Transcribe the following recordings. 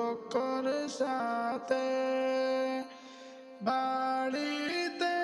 বকর সাথে বাড়িতে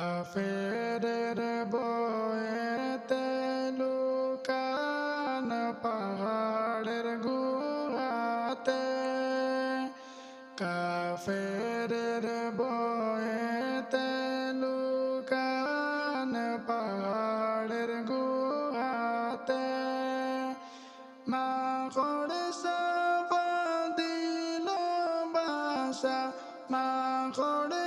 কাফের বয়েতে লুকান পাহাড়ের গুহাতে। কাফের বয়েতে লুকান পাহাড়ের গুহাতে। মা করে সাবা দিল বাসা, মা করে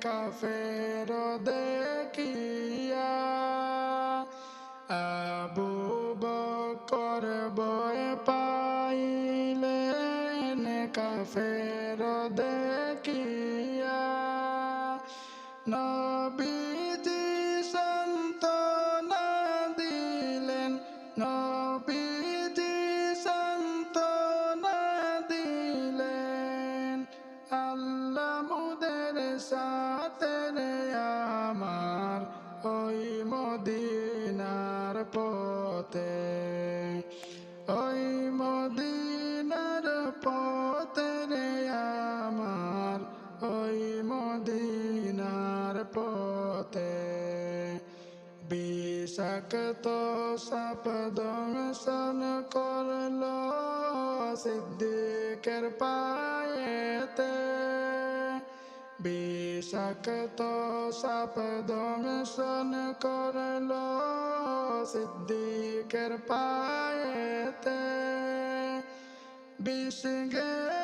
কাফের দেখিয়া আবু বকর বয় পাইলেন কাফের দেখিয়া নবীজি বিষাক্ত সাপ দংশন করল সিদ্দিকের পায়েতে বিষাক্ত সাপ দংশন করল সিদ্দিকের পায়েতে বিষ গেল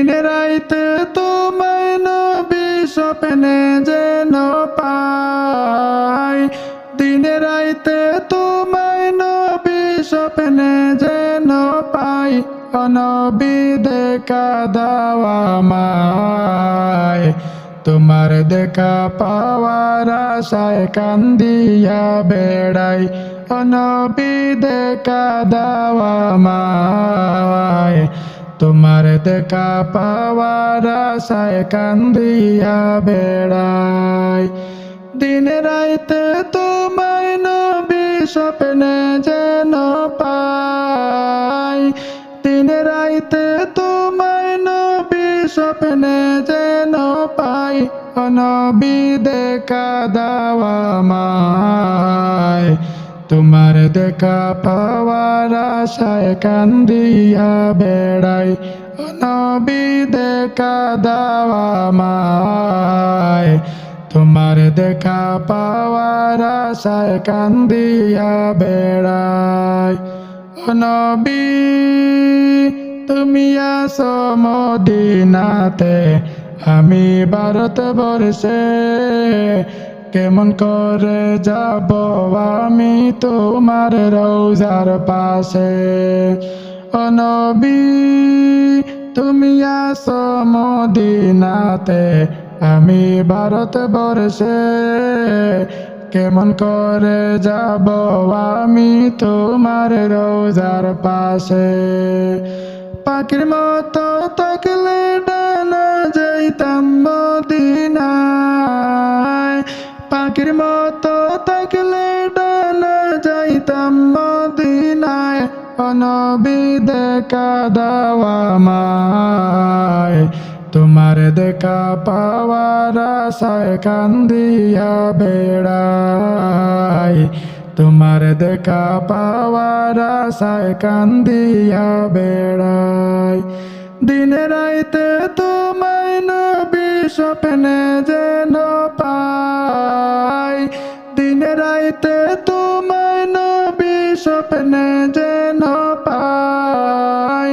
দিন রাইতে তোমায় নবী স্বপ্নে যেন পাই। দিন রাইতে তোমায় নবী স্বপ্নে যেন পাই। অনবী দেখা দাওয়া মায় তোমার দেখা পাওয়ার আশায় কান্দিয়া বেড়াই। অনবী দেখা দাওয়া মায় তোমার দেখা পাওয়ার আশায় কান্দিয়া বেড়াই। দিন রাইতে তোমায় নবী স্বপ্নে যেন পাই। দিন রাইতে তোমায় নবী স্বপ্নে যেন পাই। অনবী দেখা দাওয়া মায় তোমার দেখা পাওয়ার আশায় কান্দিয়া বেড়াই। নবী, দেখা দাওয়া মায় তোমার দেখা পাওয়ার আশায় কান্দিয়া বেড়াই। নবী, তুমি আসো মদিনাতে। আমি ভারত বর্ষে কেমন করে যাব আমি তোমার রৌজার পাশে? ও নবী, তুমি আসো মদিনাতে, আমি ভারত বর্ষে কেমন করে যাব আমি তোমার রোজার পাশে? পাখির মতো থাকলে ডানা মতো থাকলে ডানা যাইতাম মদিনায়। অনবি দেখা দাওয়া মায় তোমার দেখা পাওয়ার আশায় কান্দিয়া বেড়াই তোমার দেখা পাওয়ার আশায় কান্দিয়া বেড়াই দিন রাইতে তোমায় নবী স্বপ্নে যেন পাই রাইতে তোমায় নবী স্বপ্নে যেন পাই।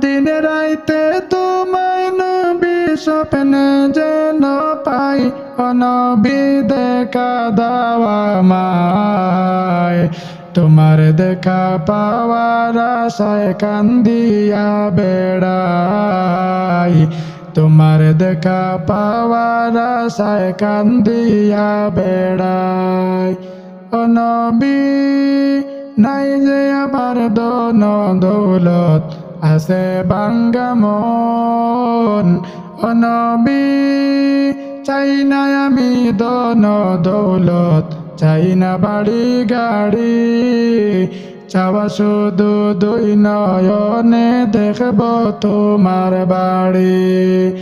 দিনে রাইতে তোমায় নবী স্বপ্নে যেন পাই। অনবী দেখা দাওয়া মায় তোমার দেখা পাওয়ার আশায় কান্দিয়া বেড়াই। তোমার দেখা পাওয়ার আশায় কান্দিয়া বেড়াই। অনবী নাই যে আবার দন দৌলত আছে বাঙ্গামন। অনবী চাই না আমি দন দৌলত, চাই না বাড়ি গাড়ি। চাওয়া শুধু দুই নয়নে দেখব তোমার বাড়ি।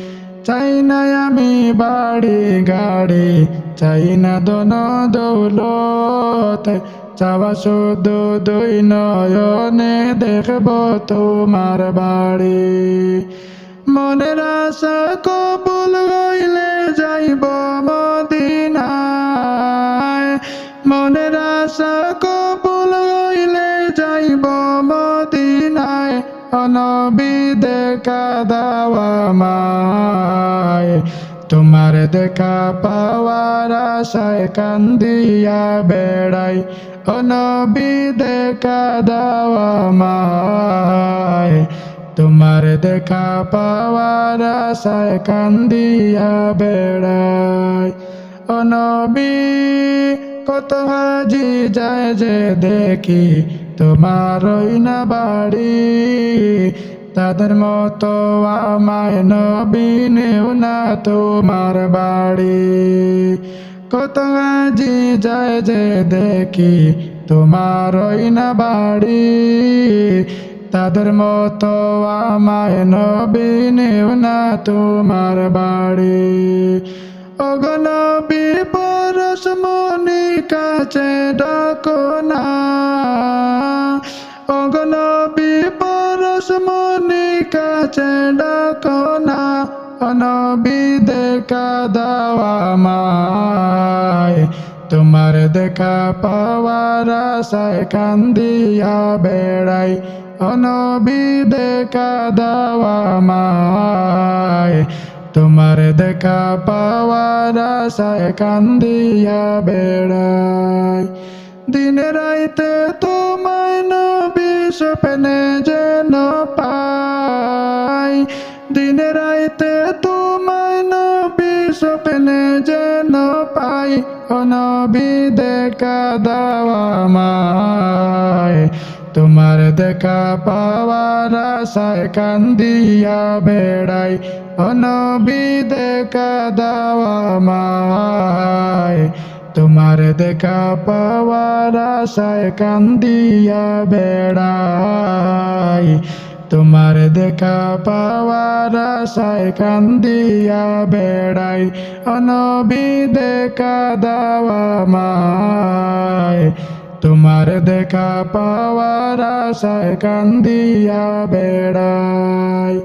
চাই না আমি বাড়ি গাড়ি চাই না দন দৌলত, চাওয়া শুধু দুই নয়নে দেখব তোমার বাড়ি। মনের আশা কবুল হইলে যাইব মদিনায়। মনের আশা কবুল হইলে যাইব মদিনায়। অনবী দেখা দাওয়া মায়। তোমার দেখা পাওয়ার আশায় কান্দিয়া বেড়াই। ও অনবী দেখা দাওয়া মায় তোমার দেখা পাওয়ার আশায় কান্দিয়া বেড়াই। ও অনবী কত হাজি যায় যে দেখি। তোমার ওই না বাড়ি। তাদের মতো আমায় নবী নেও না তোমার বাড়ি। কত হাজি যায় যে দেখি তোমার ওই না বাড়ি। তাদের মতো আমায় নবী নেও না তোমার বাড়ি। অগনবী পরশ মনি কাছে ডাকো না। অগনবী পরশ মনি কাছে অনবী দেখা দাওয়া মায় তোমার দেখা পাওয়ার আশায় কান্দিয়া বেড়াই অনবি দেখা দাওয়া মায় তোমার দেখা পাওয়ার আশায় কান্দিয়া বেড়াই দিনে রাইতে তোমায় নবী স্বপ্নে যেন পাই। দিনে রাইতে তোমায় নবী স্বপ্নে যেন পাই। অনবী দেখা দাওয়া মায় তোমার দেখা পাওয়ার আশায় কান্দিয়া বেড়াই। অনবী দেখা দাওয়া মায় তোমার দেখা পাওয়ার আশায় কান্দিয়া বেড়াই। তোমার দেখা পাওয়ার আশায় কান্দিয়া বেড়াই। অনবী দেখা দাওয়া মায়। তোমার দেখা পাওয়ার আশায় কান্দিয়া বেড়াই।